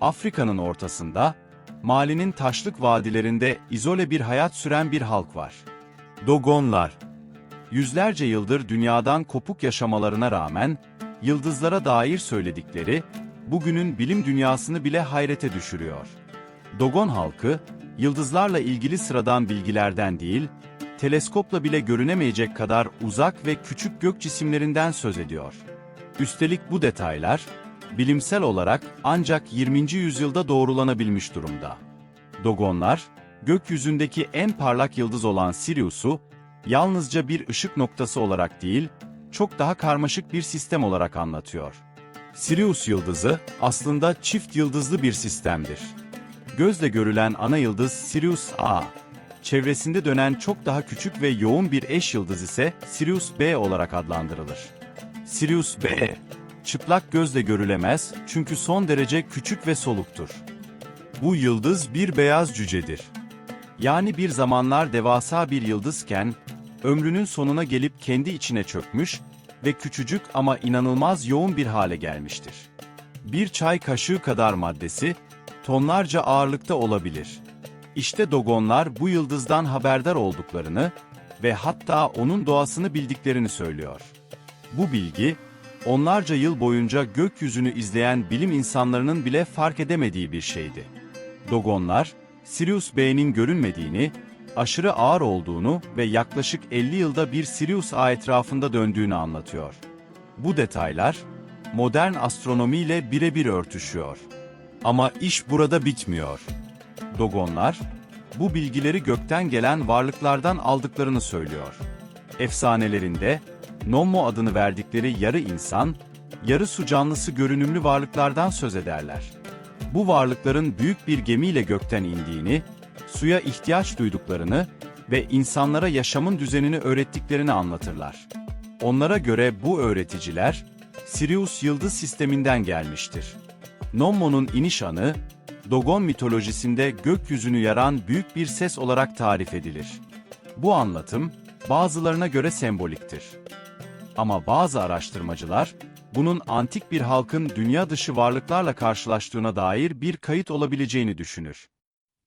Afrika'nın ortasında, Mali'nin taşlık vadilerinde izole bir hayat süren bir halk var. Dogonlar. Yüzlerce yıldır dünyadan kopuk yaşamalarına rağmen, yıldızlara dair söyledikleri, bugünün bilim dünyasını bile hayrete düşürüyor. Dogon halkı, yıldızlarla ilgili sıradan bilgilerden değil, teleskopla bile görünemeyecek kadar uzak ve küçük gök cisimlerinden söz ediyor. Üstelik bu detaylar, bilimsel olarak ancak 20. yüzyılda doğrulanabilmiş durumda. Dogonlar, gökyüzündeki en parlak yıldız olan Sirius'u, yalnızca bir ışık noktası olarak değil, çok daha karmaşık bir sistem olarak anlatıyor. Sirius yıldızı aslında çift yıldızlı bir sistemdir. Gözle görülen ana yıldız Sirius A. Çevresinde dönen çok daha küçük ve yoğun bir eş yıldız ise Sirius B olarak adlandırılır. Sirius B, çıplak gözle görülemez çünkü son derece küçük ve soluktur. Bu yıldız bir beyaz cücedir. Yani bir zamanlar devasa bir yıldızken, ömrünün sonuna gelip kendi içine çökmüş ve küçücük ama inanılmaz yoğun bir hale gelmiştir. Bir çay kaşığı kadar maddesi, tonlarca ağırlıkta olabilir. İşte Dogonlar bu yıldızdan haberdar olduklarını ve hatta onun doğasını bildiklerini söylüyor. Bu bilgi, onlarca yıl boyunca gökyüzünü izleyen bilim insanlarının bile fark edemediği bir şeydi. Dogonlar, Sirius B'nin görünmediğini, aşırı ağır olduğunu ve yaklaşık 50 yılda bir Sirius A etrafında döndüğünü anlatıyor. Bu detaylar, modern astronomiyle birebir örtüşüyor. Ama iş burada bitmiyor. Dogonlar, bu bilgileri gökten gelen varlıklardan aldıklarını söylüyor. Efsanelerinde, Nommo adını verdikleri yarı insan, yarı su canlısı görünümlü varlıklardan söz ederler. Bu varlıkların büyük bir gemiyle gökten indiğini, suya ihtiyaç duyduklarını ve insanlara yaşamın düzenini öğrettiklerini anlatırlar. Onlara göre bu öğreticiler, Sirius yıldız sisteminden gelmiştir. Nommo'nun iniş anı, Dogon mitolojisinde gökyüzünü yaran büyük bir ses olarak tarif edilir. Bu anlatım, bazılarına göre semboliktir. Ama bazı araştırmacılar, bunun antik bir halkın dünya dışı varlıklarla karşılaştığına dair bir kayıt olabileceğini düşünür.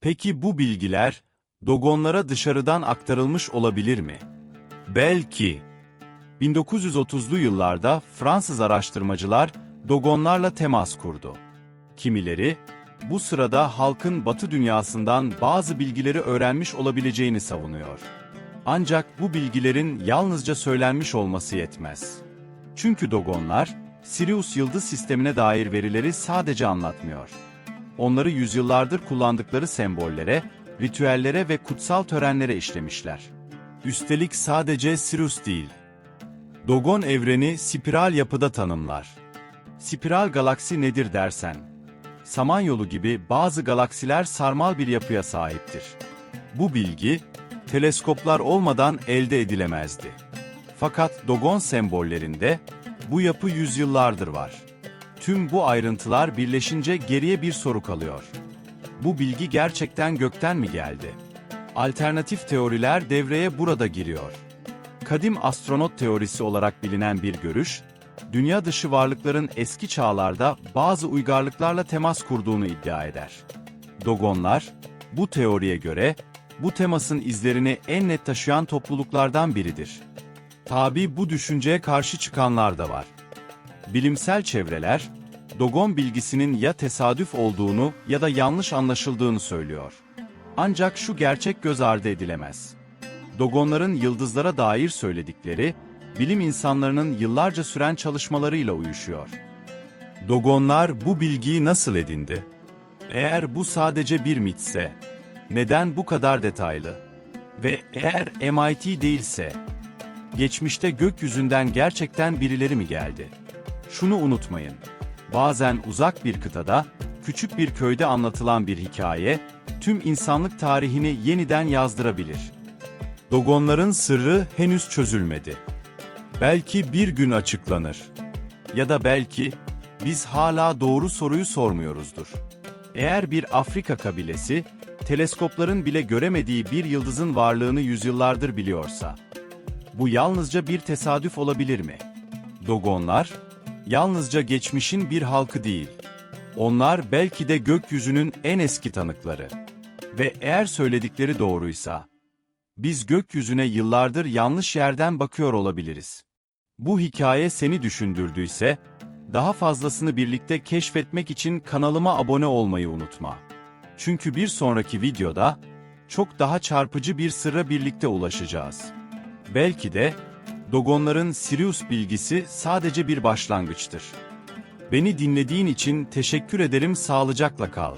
Peki bu bilgiler, Dogonlara dışarıdan aktarılmış olabilir mi? Belki. 1930'lu yıllarda Fransız araştırmacılar Dogonlarla temas kurdu. Kimileri, bu sırada halkın batı dünyasından bazı bilgileri öğrenmiş olabileceğini savunuyor. Ancak bu bilgilerin yalnızca söylenmiş olması yetmez. Çünkü Dogonlar, Sirius yıldız sistemine dair verileri sadece anlatmıyor. Onları yüzyıllardır kullandıkları sembollere, ritüellere ve kutsal törenlere işlemişler. Üstelik sadece Sirius değil. Dogon evreni spiral yapıda tanımlar. Spiral galaksi nedir dersen, Samanyolu gibi bazı galaksiler sarmal bir yapıya sahiptir. Bu bilgi, teleskoplar olmadan elde edilemezdi. Fakat Dogon sembollerinde bu yapı yüzyıllardır var. Tüm bu ayrıntılar birleşince geriye bir soru kalıyor. Bu bilgi gerçekten gökten mi geldi? Alternatif teoriler devreye burada giriyor. Kadim astronot teorisi olarak bilinen bir görüş, dünya dışı varlıkların eski çağlarda bazı uygarlıklarla temas kurduğunu iddia eder. Dogonlar, bu teoriye göre, bu temasın izlerini en net taşıyan topluluklardan biridir. Tabi bu düşünceye karşı çıkanlar da var. Bilimsel çevreler, Dogon bilgisinin ya tesadüf olduğunu ya da yanlış anlaşıldığını söylüyor. Ancak şu gerçek göz ardı edilemez. Dogonların yıldızlara dair söyledikleri, bilim insanlarının yıllarca süren çalışmalarıyla uyuşuyor. Dogonlar bu bilgiyi nasıl edindi? Eğer bu sadece bir mitse, neden bu kadar detaylı? Ve eğer MIT değilse, geçmişte gökyüzünden gerçekten birileri mi geldi? Şunu unutmayın, bazen uzak bir kıtada, küçük bir köyde anlatılan bir hikaye, tüm insanlık tarihini yeniden yazdırabilir. Dogonların sırrı henüz çözülmedi. Belki bir gün açıklanır. Ya da belki biz hala doğru soruyu sormuyoruzdur. Eğer bir Afrika kabilesi, teleskopların bile göremediği bir yıldızın varlığını yüzyıllardır biliyorsa, bu yalnızca bir tesadüf olabilir mi? Dogonlar, yalnızca geçmişin bir halkı değil, Onlar belki de gökyüzünün en eski tanıkları. Ve eğer söyledikleri doğruysa, biz gökyüzüne yıllardır yanlış yerden bakıyor olabiliriz. Bu hikaye seni düşündürdüyse, daha fazlasını birlikte keşfetmek için kanalıma abone olmayı unutma. Çünkü bir sonraki videoda, çok daha çarpıcı bir sırra birlikte ulaşacağız. Belki de, Dogonların Sirius bilgisi sadece bir başlangıçtır. Beni dinlediğin için teşekkür ederim sağlıcakla kal.